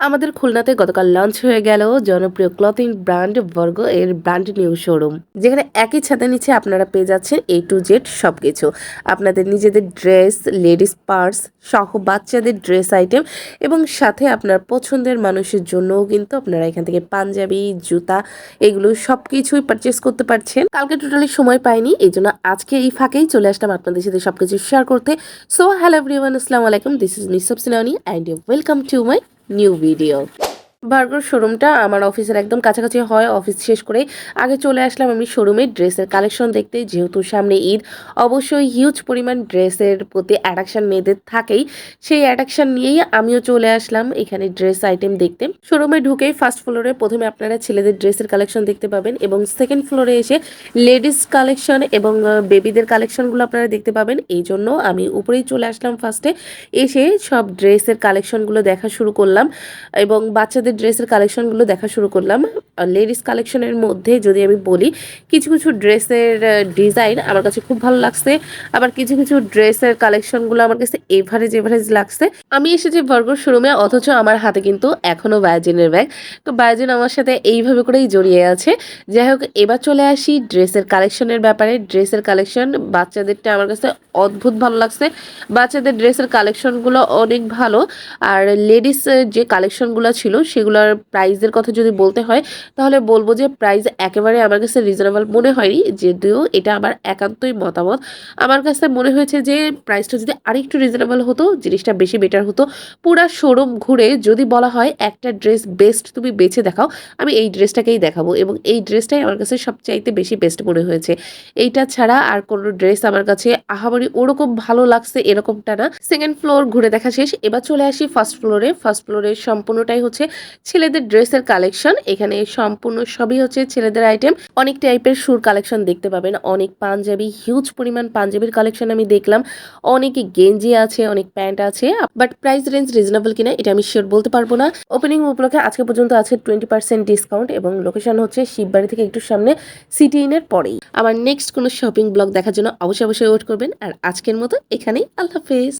আমাদের খুলনাতে গতকাল লঞ্চ হয়ে গেল জনপ্রিয় ক্লথিং ব্র্যান্ড বর্গ এর ব্র্যান্ড নিউ শোরুম যেখানে একই ছাদের নিচে আপনারা পেয়ে যাচ্ছেন এ টু জেড সবকিছু। আপনাদের নিজেদের ড্রেস লেডিস পার্স সহ বাচ্চাদের ড্রেস আইটেম এবং সাথে আপনার পছন্দের মানুষের জন্যও কিন্তু আপনারা এখান থেকে পাঞ্জাবি, জুতা এগুলো সব কিছুই পারচেস করতে পারছেন। কালকে টোটালি সময় পাইনি, এই জন্য আজকে এই ফাঁকেই চলে আসলাম আপনাদের সাথে সবকিছু শেয়ার করতে। সো হ্যালো এভরিওয়ান আসসালামু আলাইকুম this is miss সবসিনানি and you welcome to my new video burger শোরুমটা আমার অফিসের একদম কাছাকাছি হয়, অফিস শেষ করে আগে চলে আসলাম আমি শোরুমে ড্রেসের কালেকশন দেখতে। যেহেতু সামনে ঈদ, অবশ্যই হিউজ পরিমাণ ড্রেসের প্রতি অ্যাট্রাকশন মেয়েদের থাকেই। সেই অ্যাট্রাকশন নিয়েই আমিও চলে আসলাম এখানে ড্রেস আইটেম দেখতে। শোরুমে ঢুকেই ফার্স্ট ফ্লোরে প্রথমে আপনারা ছেলেদের ড্রেসের কালেকশন দেখতে পাবেন এবং সেকেন্ড ফ্লোরে এসে লেডিস কালেকশন এবং বেবিদের কালেকশনগুলো আপনারা দেখতে পাবেন। এই জন্য আমি উপরেই চলে আসলাম ফার্স্টে এসে সব ড্রেসের কালেকশনগুলো দেখা শুরু করলাম এবং বাচ্চাদের ড্রেসের কালেকশনগুলো দেখা শুরু করলাম। লেডিস কালেকশনের মধ্যে যদি আমি বলি, কিছু কিছু ড্রেসের ডিজাইন আমার কাছে খুব ভালো লাগছে। আবার কিছু কিছু ড্রেসের কালেকশনগুলো আমার কাছে এভারেজ এভারেজ লাগছে। আমি এসেছি বর্গর শোরুমে অথচ আমার হাতে কিন্তু এখনও বায়োজিনের ব্যাগ তো বায়োজিন আমার সাথে এইভাবে করেই জড়িয়ে আছে। যাই হোক, এবার চলে আসি ড্রেসের কালেকশনের ব্যাপারে। ড্রেসের কালেকশন বাচ্চাদেরটা আমার কাছে অদ্ভুত ভালো লাগছে। বাচ্চাদের ড্রেসের কালেকশনগুলো অনেক ভালো। আর লেডিস যে কালেকশনগুলো ছিল, সেগুলোর প্রাইসের কথা যদি বলতে হয় তাহলে বলব যে প্রাইস একেবারে আমার কাছে রিজনেবল মনে হয়নি, যদিও এটা আমার একান্তই মতামত। আমার কাছে মনে হয়েছে যে প্রাইসটা যদি আরেকটু রিজনেবল হতো, জিনিসটা বেশি বেটার হতো। পুরা শোরুম ঘুরে যদি বলা হয় একটা ড্রেস বেস্ট তুমি বেছে দেখাও, আমি এই ড্রেসটাকেই দেখাবো এবং এই ড্রেসটাই আমার কাছে সবচাইতে বেশি বেস্ট মনে হয়েছে। এইটা ছাড়া আর কোনো ড্রেস আমার কাছে আহামরি ওরকম ভালো লাগছে এরকমটা না। সেকেন্ড ফ্লোর ঘুরে দেখা শেষ, এবার চলে আসি ফার্স্ট ফ্লোরে ফার্স্ট ফ্লোরে সম্পূর্ণটাই হচ্ছে ছেলেদের ড্রেসের কালেকশন এখানে সম্পূর্ণ সবই হচ্ছে ছেলেদের আইটেম অনেক টাইপের সুর কালেকশন দেখতে পাবেন। অনেক পাঞ্জাবি হিউজ পরিমাণ পাঞ্জাবির কালেকশন আমি দেখলাম। অনেক গেঞ্জি আছে, অনেক প্যান্ট আছে বাট প্রাইস রেঞ্জ রিজনেবল কিনা এটা আমি শিওর বলতে পারব না। ওপেনিং উপলক্ষে আজকে পর্যন্ত আছে টোয়েন্টি পার্সেন্ট ডিসকাউন্ট এবং লোকেশন হচ্ছে শিববাড়ি থেকে একটু সামনে সিটি ইনের পরেই। আমার নেক্সট কোনো শপিং ব্লগ দেখার জন্য অবশ্যই অবশ্যই ওয়েট করবেন। আর আজকের মতো এখানেই। আল্লাহ হাফেজ।